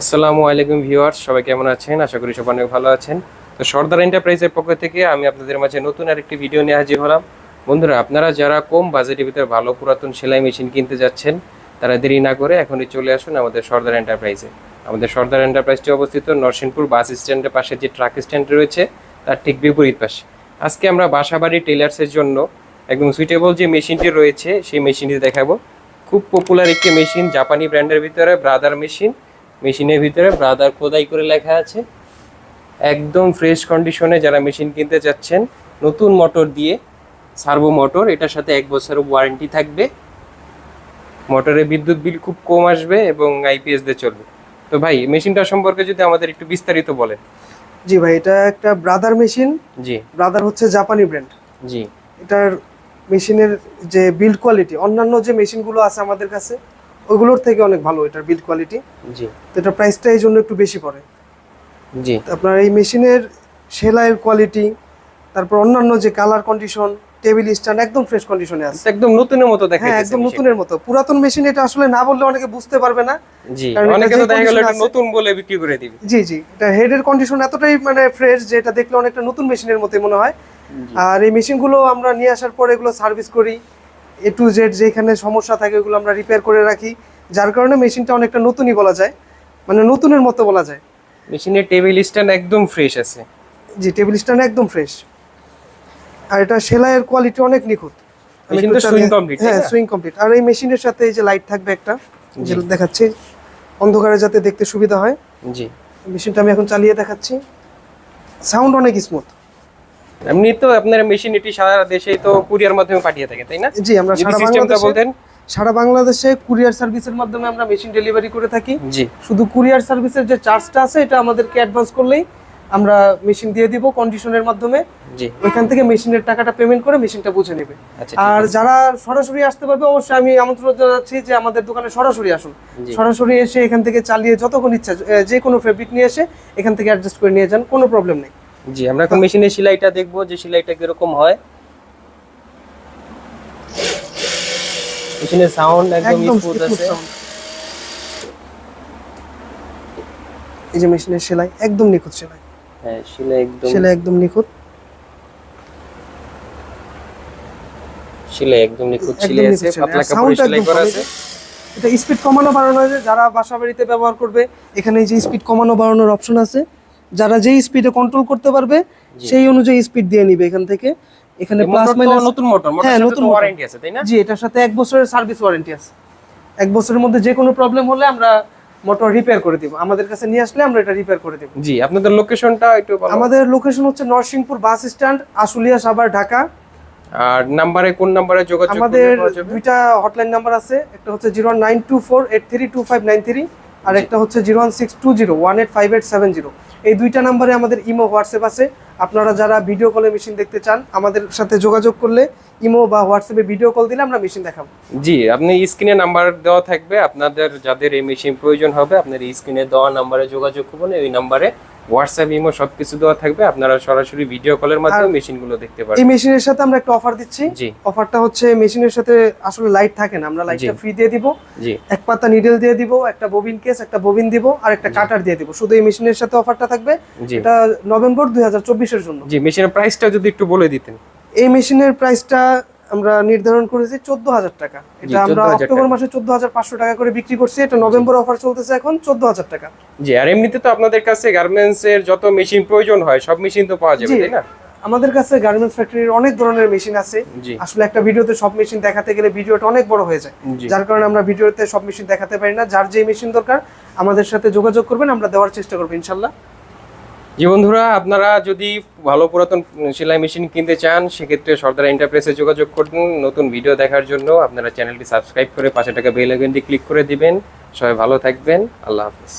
আসসালামু আলাইকুম ভিউয়ার্স, সবাই কেমন আছেন? আশা করি সবাই অনেক ভালো আছেন। তো সর্দার এন্টারপ্রাইজের পক্ষ থেকে আমি আপনাদের মাঝে নতুন আরেকটি ভিডিও নিয়ে হাজির হলাম। বন্ধুরা, আপনারা যারা কম বাজেটের ভিতরে ভালো পুরাতন সেলাই মেশিন কিনতে যাচ্ছেন, তারা দেরি না করে এখনই চলে আসুন আমাদের সর্দার এন্টারপ্রাইজে। আমাদের সর্দার এন্টারপ্রাইজটি অবস্থিত নরসিংপুর বাস স্ট্যান্ডের পাশে যে ট্রাক স্ট্যান্ড রয়েছে, তার ঠিক বিপরীত পাশে। আজকে আমরা বাসাবাড়ি টেলার্সের জন্য একদম সুইটেবল যে মেশিনটি রয়েছে, সেই মেশিনটি দেখাবো। খুব পপুলার একটি মেশিন, জাপানি ব্র্যান্ডের ভিতরে ব্রাদার মেশিন মেশিনের ভিতরে ব্রাদার খোদাই করে লেখা আছে। একদম ফ্রেশ কন্ডিশনে যারা মেশিন কিনতে চাচ্ছেন নতুন মোটর দিয়ে সার্ভো মোটর এটার সাথে এক বছরের ওয়ারেন্টি থাকবে। মোটরের বিদ্যুৎ বিল খুব কম আসবে এবং আইপিএস দিয়ে চলবে। তো ভাই মেশিনটা সম্পর্কে যদি আমাদের একটু বিস্তারিত বলেন। জি ভাই এটা একটা ব্রাদার মেশিন। জি। ব্রাদার হচ্ছে জাপানি ব্র্যান্ড জি। এটার মেশিনের যে বিল্ড কোয়ালিটি অন্যান্য যে মেশিনগুলো আছে আমাদের কাছে ওইগুলোর থেকে অনেক ভালো এটার বিল্ড কোয়ালিটি জি। তো এটার প্রাইসটা এই জন্য একটু বেশি পড়ে। জি। আপনার এই মেশিনের সেলাইয়ের কোয়ালিটি তারপর অন্যান্য যে কালার কন্ডিশন টেবিল স্ট্যান্ড একদম ফ্রেশ কন্ডিশনে আছে। একদম নতুনের মতো দেখা হ্যাঁ একদম নতুনের মতো। পুরাতন মেশিন এটা আসলে না বললে অনেকে বুঝতে পারবে না। জি অনেকে তো দেখা গেল এটা নতুন বলে বিক্রি করে দিবে। জি জি। এটা হেডের কন্ডিশন এতটাই মানে ফ্রেশ যে এটা দেখলে অনেকটা নতুন মেশিনের মতোই মনে হয়। আর এই মেশিনগুলো আমরা নিয়ে আসার পর এগুলো সার্ভিস করি। এ টু জেড যেখানে সমস্যা থাকে ওগুলো আমরা রিপেয়ার করে রাখি। যার কারণে মেশিনটা অনেকটা নতুনই বলা যায়। মানে নতুনের মতো বলা যায়। মেশিনের টেবিল স্ট্যান্ড একদম ফ্রেশ আছে। জি টেবিল স্ট্যান্ড একদম ফ্রেশ আর এটা সেলাইয়ের কোয়ালিটি অনেক নিখুঁত। হ্যাঁ সুইং কমপ্লিট আর এই মেশিনের সাথে এই যে লাইট থাকবে একটা যেটা দেখাচ্ছি অন্ধকারে যাতে দেখতে সুবিধা হয়। জি। মেশিনটা আমি এখন চালিয়ে দেখাচ্ছি। সাউন্ড অনেক স্মুথ এমনি তো আপনার মেশিন এটি সারা দেশে তো কুরিয়ার মাধ্যমে পাঠিয়ে থাকে তাই না? জি আমরা সারা বাংলাদেশে বলতেন। সারা বাংলাদেশে কুরিয়ার সার্ভিসের মাধ্যমে আমরা মেশিন ডেলিভারি করে থাকি। জি। শুধু কুরিয়ার সার্ভিসের যে চার্জটা আছে এটা আমাদেরকে অ্যাডভান্স করলেই আমরা মেশিন দিয়ে দিব কন্ডিশনের মাধ্যমে। জি। ওইখান থেকে মেশিনের টাকাটা পেমেন্ট করে মেশিনটা বুঝে নেবে। আচ্ছা আর যারা সরাসরি আসতে পারবে অবশ্যই আমি আমন্ত্রণ জানাচ্ছি যে আমাদের দোকানে সরাসরি আসুন। সরাসরি এসে এখান থেকে চালিয়ে যতক্ষণ ইচ্ছা যে কোনো ফেব্রিক নিয়ে এসে এখান থেকে অ্যাডজাস্ট করে নিয়ে যান কোনো প্রবলেম নেই। জি আমরা এখন মেশিনের সেলাইটা দেখব যে সেলাইটা কীরকম হয়। মেশিনের সাউন্ড একদম স্মুথ আছে। এই যে মেশিনের সেলাই একদম নিখুঁত সেলাই। হ্যাঁ সেলাই একদম সেলাই একদম নিখুঁত। সেলাই একদম নিখুঁত সেলাই আছে পাতলা কাপড়ে সেলাই করা আছে। এটা স্পিড কমানো বাড়ানো যায় যারা বাসা বাড়িতে ব্যবহার করবে এখানে এই যে স্পিড কমানো বাড়ানোর অপশন আছে যারা যেই স্পিডে কন্ট্রোল করতে পারবে সেই অনুযায়ী স্পিড দিয়ে নিবে এখান থেকে। এখানে প্লাস মাইনাস নতুন মোটর হ্যাঁ নতুন ওয়ারেন্টি আছে তাই না? জি এটার সাথে এক বছরের সার্ভিস ওয়ারেন্টি আছে। এক বছরের মধ্যে যে কোনো প্রবলেম হলে আমরা মোটর রিপেয়ার করে দিব। আমাদের কাছে নিয়ে আসলে আমরা এটা রিপেয়ার করে দিব। জি আপনাদের লোকেশনটা একটু আমাদের লোকেশন হচ্ছে নরসিংপুর বাস স্ট্যান্ড আশুলিয়া সাভার ঢাকা। আর নাম্বারে কোন নাম্বারে যোগাযোগ আমাদের দুইটা হটলাইন নাম্বার আছে। একটা হচ্ছে 01924832593 আর একটা হচ্ছে 01620185870 এই দুইটা নাম্বারে আমাদের ইমো হোয়াটসঅ্যাপ আছে। আপনারা যারা ভিডিও কলে মেশিন দেখতে চান আমাদের সাথে যোগাযোগ করলে ইমো বা হোয়াটসঅ্যাপে ভিডিও কল দিলে আমরা মেশিন দেখাবো। জি আপনি স্ক্রিনে নাম্বার দেওয়া থাকবে। আপনাদের যাদের এই মেশিন প্রয়োজন হবে আপনার এই স্ক্রিনে দেওয়া নাম্বারে যোগাযোগ করবেন এই নাম্বারে হোয়াটসঅ্যাপ ইমো সবকিছু দেওয়া থাকবে। আপনারা সরাসরি ভিডিও কলের মাধ্যমে মেশিনগুলো দেখতে পারবেন। এই মেশিনের সাথে আমরা একটা অফার দিচ্ছি। জি। অফারটা হচ্ছে মেশিনের সাথে আসলে লাইট থাকে না। আমরা লাইটটা ফ্রি দিয়ে দিব। জি। এক পাতা নিডেল দিয়ে দিব একটা ববিন কেস একটা ববিন দিব আর একটা কাটার দিয়ে দিব। শুধু এই মেশিনের সাথে অফারটা থাকবে। এটা নভেম্বর দুই হাজার চব্বিশ চব্বিশের জন্য। জি মেশিনের প্রাইসটা যদি একটু বলে দিতেন। এই মেশিনের প্রাইসটা আমরা নির্ধারণ করেছি চোদ্দ হাজার টাকা। এটা আমরা অক্টোবর মাসে চোদ্দ হাজার পাঁচশো টাকা করে বিক্রি করছি। এটা নভেম্বর অফার চলতেছে এখন চোদ্দ হাজার টাকা। জি আর এমনিতে তো আপনাদের কাছে গার্মেন্টস এর যত মেশিন প্রয়োজন হয় সব মেশিন তো পাওয়া যাবে তাই না? আমাদের কাছে গার্মেন্টস ফ্যাক্টরির অনেক ধরনের মেশিন আছে। আসলে একটা ভিডিওতে সব মেশিন দেখাতে গেলে ভিডিওটা অনেক বড় হয়ে যায়। যার কারণে আমরা ভিডিওতে সব মেশিন দেখাতে পারি না। যার যে মেশিন দরকার আমাদের সাথে যোগাযোগ করবেন আমরা দেওয়ার চেষ্টা করব ইনশাল্লাহ। জি বন্ধুরা, আপনারা যদি ভালো পুরাতন সেলাই মেশিন কিনতে চান, সেক্ষেত্রে সর্দার এন্টারপ্রাইসে যোগাযোগ করুন। নতুন ভিডিও দেখার জন্য আপনারা চ্যানেলটি সাবস্ক্রাইব করে পাশে টাকা বেল ক্লিক করে দিবেন। সবাই ভালো থাকবেন। আল্লাহ হাফিজ।